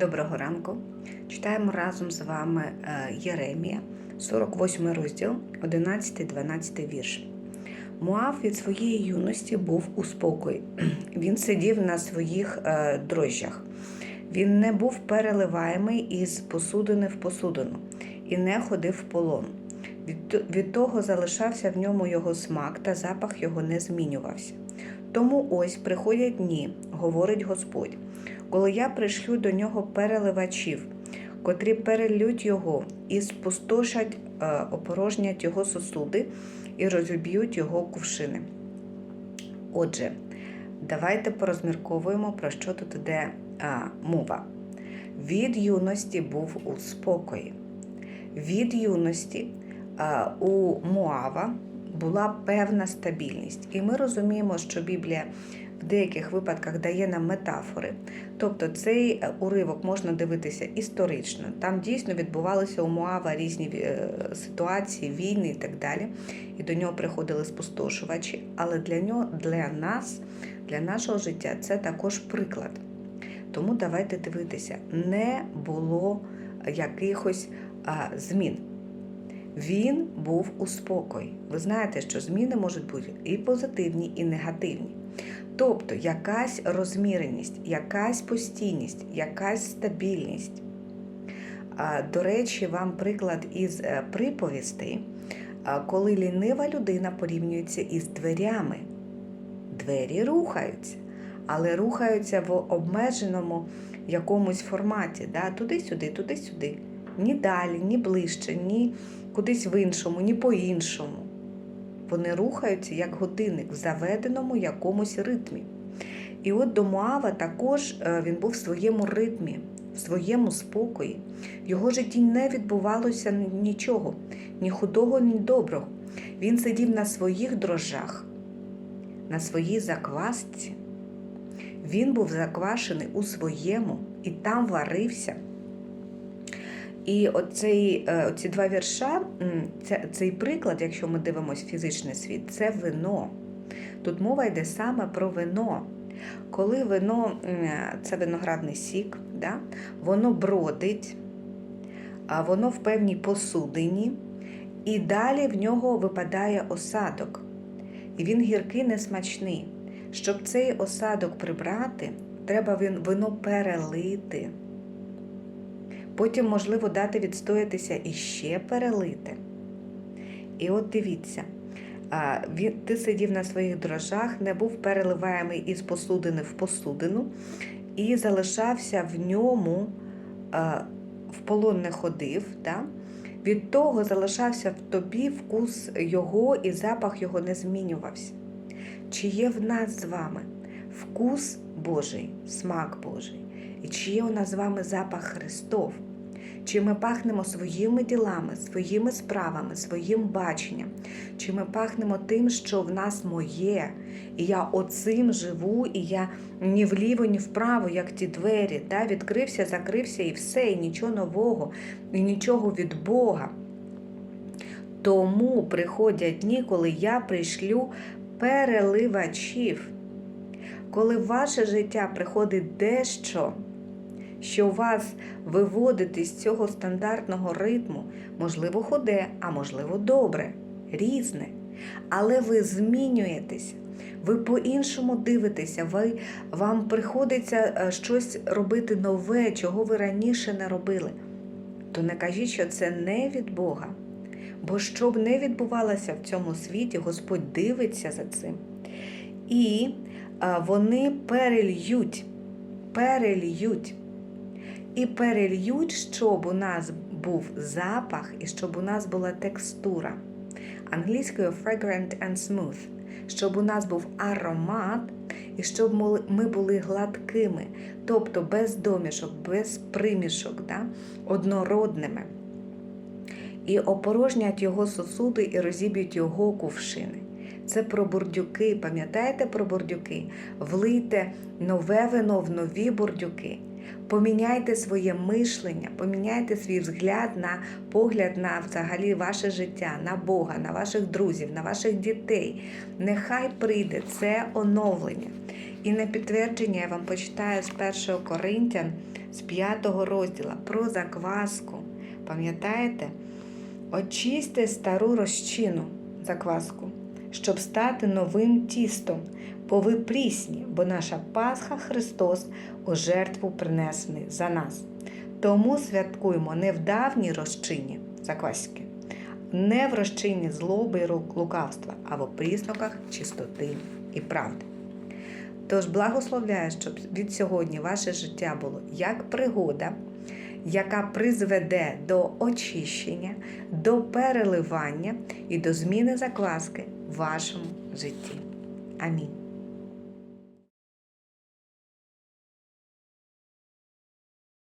Доброго ранку. Читаємо разом з вами е, Єремія, 48 розділ, 11-12 вірш. Муав від своєї юності був у спокої. Він сидів на своїх е, дрожжах. Він не був переливаємий із посудини в посудину і не ходив в полон. Від того залишався в ньому його смак, та запах його не змінювався. Тому ось приходять дні, говорить Господь, коли я пришлю до нього переливачів, котрі перелють його і спустошать, е, опорожнять його сосуди і розіб'ють його кувшини. Отже, давайте порозмірковуємо, про що тут іде а, мова. Від юності був у спокої. Від юності а, у Моава була певна стабільність. І ми розуміємо, що Біблія в деяких випадках дає нам метафори. Тобто цей е, уривок можна дивитися історично. Там дійсно відбувалися у Моава різні е, ситуації, війни і так далі. І до нього приходили спустошувачі. Але для нього, для нас, для нашого життя, це також приклад. Тому давайте дивитися, не було якихось змін. Він був у спокої. Ви знаєте, що зміни можуть бути і позитивні, і негативні. Тобто якась розміреність, якась постійність, якась стабільність. До речі, вам приклад із е, приповістей, коли лінива людина порівнюється із дверями. Двері рухаються, але рухаються в обмеженому якомусь форматі, да? туди-сюди, туди-сюди. Ні далі, ні ближче, ні кудись в іншому, ні по-іншому. Вони рухаються як годинник в заведеному якомусь ритмі. І от до Моава також е, він був в своєму ритмі, в своєму спокої. В його житті не відбувалося нічого, ні худого, ні доброго. Він сидів на своїх дрожжах, на своїй заквасці. Він був заквашений у своєму і там варився. І оцей, е, оці два вірша, цей приклад, якщо ми дивимося фізичний світ, це вино. Тут мова йде саме про вино. Коли вино це виноградний сік, да? воно бродить, а воно в певній посудині, і далі в нього випадає осадок. І він гіркий, несмачний. Щоб цей осадок прибрати, треба вино перелити. Потім, можливо, дати відстоятися і ще перелити. І от дивіться, ти сидів на своїх дрожжах, не був переливаємий із посудини в посудину, і залишався в ньому, в полон не ходив. Да? Від того залишався в тобі вкус його і запах його не змінювався. Чи є в нас з вами вкус Божий, смак Божий? І чи є у нас з вами запах Христов? Чи ми пахнемо своїми ділами, своїми справами, своїм баченням? Чи ми пахнемо тим, що в нас моє, і я оцим живу, і я ні вліво, ні вправо, як ті двері, та, відкрився, закрився і все, і нічого нового, і нічого від Бога. Тому приходять дні, коли я пришлю переливачів, коли в ваше життя приходить дещо що вас виводити з цього стандартного ритму, можливо, ходе, а можливо, добре, різне. Але ви змінюєтеся, ви по-іншому дивитеся, ви, вам приходиться е, щось робити нове, чого ви раніше не робили. То не кажіть, що це не від Бога. Бо що б не відбувалося в цьому світі, Господь дивиться за цим. І вони перельють, перельють і перельють, щоб у нас був запах і щоб у нас була текстура. Англійською fragrant and smooth, щоб у нас був аромат, і щоб ми були гладкими, тобто без домішок, без примішок, да? однородними. І опорожнять його сосуди і розіб'ють його кувшини. Це про бурдюки. Пам'ятаєте про бурдюки? Влийте нове вино в нові бурдюки. Поміняйте своє мишлення, поміняйте свій взгляд на погляд на взагалі ваше життя, на Бога, на ваших друзів, на ваших дітей. Нехай прийде це оновлення. І на підтвердження я вам почитаю з 1 Коринтян, з п'ятого розділа про закваску. Пам'ятаєте? Очисьте стару розчину закваску, щоб стати новим тістом, бо ви прісні, бо наша Пасха Христос у жертву принесений за нас. Тому святкуємо не в давній розчині закваски, не в розчині злоби і лукавства, а в опрісноках чистоти і правди. Тож благословляю, щоб від сьогодні ваше життя було як пригода, яка призведе до очищення, до переливання і до зміни закваски в вашому житті. Амінь.